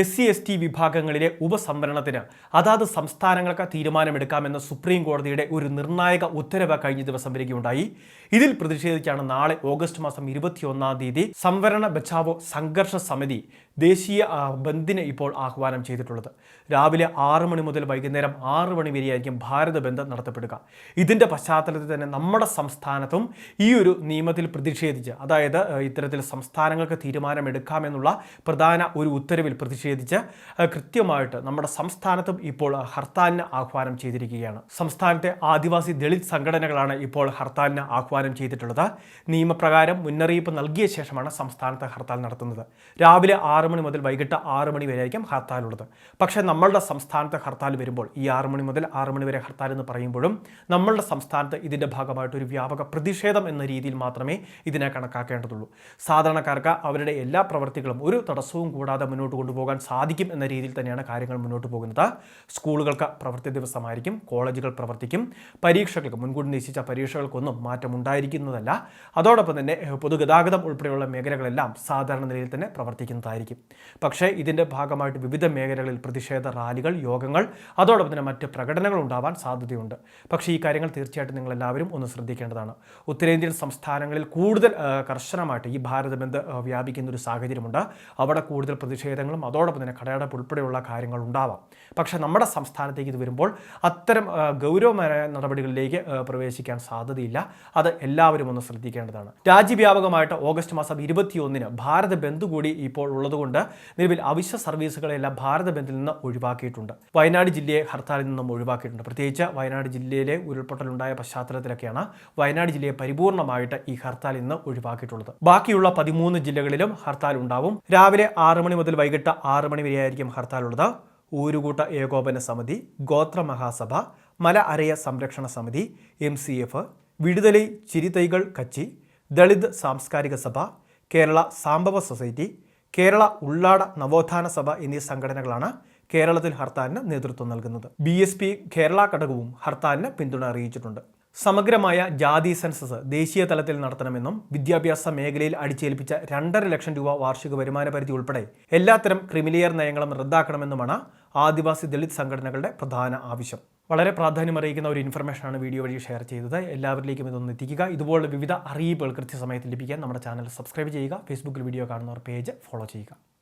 S C S T വിഭാഗങ്ങളിലെ ഉപസംവരണത്തിന് അതാത് സംസ്ഥാനങ്ങൾക്ക് തീരുമാനമെടുക്കാമെന്ന സുപ്രീം കോടതിയുടെ ഒരു നിർണായക ഉത്തരവ് കഴിഞ്ഞ ദിവസം വരികയുണ്ടായി. ഇതിൽ പ്രതിഷേധിച്ചാണ് നാളെ ഓഗസ്റ്റ് മാസം ഇരുപത്തിയൊന്നാം തീയതി സംവരണ ബച്ചാവോ സംഘർഷ സമിതി ദേശീയ ബന്ദിനെ ഇപ്പോൾ ആഹ്വാനം ചെയ്തിട്ടുള്ളത്. രാവിലെ ആറ് മണി മുതൽ വൈകുന്നേരം ആറ് മണി വരെയായിരിക്കും ഭാരത ബന്ദ് നടത്തപ്പെടുക. ഇതിന്റെ പശ്ചാത്തലത്തിൽ തന്നെ നമ്മുടെ സംസ്ഥാനത്തും ഈ ഒരു നിയമത്തിൽ പ്രതിഷേധിച്ച് അതായത് ഇത്തരത്തിൽ സംസ്ഥാനങ്ങൾക്ക് തീരുമാനമെടുക്കാമെന്നുള്ള പ്രധാന ഒരു ഉത്തരവിൽ പ്രതിഷേധിച്ച് ആ, കൃത്യമായിട്ട് നമ്മുടെ സംസ്ഥാനത്തും ഇപ്പോൾ ഹർത്താലിന് ആഹ്വാനം ചെയ്തിരിക്കുകയാണ്. സംസ്ഥാനത്തെ ആദിവാസി ദളിത് സംഘടനകളാണ് ഇപ്പോൾ ഹർത്താലിന് ആഹ്വാനം ചെയ്തിട്ടുള്ളത്. നിയമപ്രകാരം മുന്നറിയിപ്പ് നൽകിയ ശേഷമാണ് സംസ്ഥാനത്ത് ഹർത്താൽ നടത്തുന്നത്. രാവിലെ ആറ് മണി മുതൽ വൈകിട്ട് ആറ് മണി വരെ ആയിരിക്കും ഹർത്താലുള്ളത്. പക്ഷേ നമ്മളുടെ സംസ്ഥാനത്ത് ഹർത്താൽ വരുമ്പോൾ ഈ ആറ് മണി മുതൽ ആറ് മണി വരെ ഹർത്താൽ എന്ന് പറയുമ്പോഴും നമ്മളുടെ സംസ്ഥാനത്ത് ഇതിന്റെ ഭാഗമായിട്ട് ഒരു വ്യാപക പ്രതിഷേധം എന്ന രീതിയിൽ മാത്രമേ ഇതിനെ കണക്കാക്കേണ്ടതുള്ളൂ. സാധാരണക്കാർക്ക് അവരുടെ എല്ലാ പ്രവൃത്തികളും ഒരു തടസ്സവും കൂടാതെ മുന്നോട്ട് കൊണ്ടുപോകാൻ സാധിക്കും എന്ന രീതിയിൽ തന്നെയാണ് കാര്യങ്ങൾ മുന്നോട്ട് പോകുന്നത്. സ്കൂളുകൾക്ക് പ്രവൃത്തി ദിവസമായിരിക്കും കോളേജുകൾ പ്രവർത്തിക്കും പരീക്ഷകൾക്ക് മുൻകൂട്ടി നിശ്ചയിച്ച പരീക്ഷകൾക്കൊന്നും മാറ്റം ഉണ്ടായിരിക്കുന്നതല്ല അതോടൊപ്പം തന്നെ പൊതുഗതാഗതം ഉൾപ്പെടെയുള്ള മേഖലകളെല്ലാം സാധാരണ നിലയിൽ തന്നെ പ്രവർത്തിക്കുന്നതായിരിക്കും. പക്ഷേ ഇതിന്റെ ഭാഗമായിട്ട് വിവിധ മേഖലകളിൽ പ്രതിഷേധ റാലികൾ യോഗങ്ങൾ അതോടൊപ്പം തന്നെ മറ്റ് പ്രകടനങ്ങൾ ഉണ്ടാവാൻ സാധ്യതയുണ്ട്. പക്ഷേ ഈ കാര്യങ്ങൾ തീർച്ചയായിട്ടും നിങ്ങൾ എല്ലാവരും ഒന്ന് ശ്രദ്ധിക്കേണ്ടതാണ്. ഉത്തരേന്ത്യൻ സംസ്ഥാനങ്ങളിൽ കൂടുതൽ കർശനമായിട്ട് ഈ ഭാരതബന്ദ് വ്യാപിക്കുന്ന ഒരു സാഹചര്യമുണ്ട്. അവിടെ കൂടുതൽ പ്രതിഷേധങ്ങളും അതോടൊപ്പം തന്നെ കടയടപ്പ് ഉൾപ്പെടെയുള്ള കാര്യങ്ങൾ ഉണ്ടാവാം. പക്ഷേ നമ്മുടെ സംസ്ഥാനത്തേക്ക് ഇത് വരുമ്പോൾ അത്തരം ഗൗരവമായ നടപടികളിലേക്ക് പ്രവേശിക്കാൻ സാധ്യതയില്ല. അത് എല്ലാവരും ഒന്ന് ശ്രദ്ധിക്കേണ്ടതാണ്. രാജ്യവ്യാപകമായിട്ട് ഓഗസ്റ്റ് മാസം ഇരുപത്തിയൊന്നിന് ഭാരത ബന്ദ് കൂടി ഇപ്പോൾ ഉള്ളതുകൊണ്ട് നിലവിൽ അവശ്യ സർവീസുകളെല്ലാം ഭാരത ബന്ദിൽ നിന്ന് ഒഴിവാക്കിയിട്ടുണ്ട്. വയനാട് ജില്ലയെ ഹർത്താലിൽ നിന്നും ഒഴിവാക്കിയിട്ടുണ്ട്. പ്രത്യേകിച്ച് വയനാട് ജില്ലയിലെ ഉരുൾപൊട്ടലുണ്ടായ പശ്ചാത്തലത്തിലൊക്കെയാണ് വയനാട് ജില്ലയെ പരിപൂർണമായിട്ട് ഈ ഹർത്താൽ നിന്ന് ഒഴിവാക്കിയിട്ടുള്ളത്. ബാക്കിയുള്ള പതിമൂന്ന് ജില്ലകളിലും ഹർത്താൽ ഉണ്ടാവും. രാവിലെ ആറ് മണി മുതൽ വൈകിട്ട് ആറ് മണി വരെയായിരിക്കും ഹർത്താൽ ഉള്ളത് ഊരുകൂട്ട ഏകോപന സമിതി ഗോത്ര മഹാസഭ മല അരയ സംരക്ഷണ സമിതി M C F Viduthalai Chiruthaigal Katchi Dalit സാംസ്കാരിക സഭ കേരള സാംഭവ സൊസൈറ്റി കേരള ഉള്ളാട നവോത്ഥാന സഭ എന്നീ സംഘടനകളാണ് കേരളത്തിൽ ഹർത്താലിന് നേതൃത്വം നൽകുന്നത്. ബി കേരള ഘടകവും ഹർത്താലിന് പിന്തുണ അറിയിച്ചിട്ടുണ്ട്. സമഗ്രമായ ജാതി സെൻസസ് ദേശീയ തലത്തിൽ നടത്തണമെന്നും വിദ്യാഭ്യാസ മേഖലയിൽ അടിച്ചേൽപ്പിച്ച രണ്ടര ലക്ഷം രൂപ വാർഷിക വരുമാന പരിധി ഉൾപ്പെടെ എല്ലാത്തരം ക്രിമിലിയർ നയങ്ങളും റദ്ദാക്കണമെന്നുമാണ് ആദിവാസി ദളിത് സംഘടനകളുടെ പ്രധാന ആവശ്യം. വളരെ പ്രാധാന്യമറിയിക്കുന്ന ഒരു ഇൻഫർമേഷനാണ് വീഡിയോ വഴി ഷെയർ ചെയ്തത്. എല്ലാവരിലേക്കും ഇതൊന്ന് എത്തിക്കുക. ഇതുപോലുള്ള വിവിധ അറിയിപ്പുകൾ കൃത്യസമയത്ത് ലഭിക്കാൻ നമ്മുടെ ചാനൽ സബ്സ്ക്രൈബ് ചെയ്യുക. ഫേസ്ബുക്കിൽ വീഡിയോ കാണുന്നവർ പേജ് ഫോളോ ചെയ്യുക.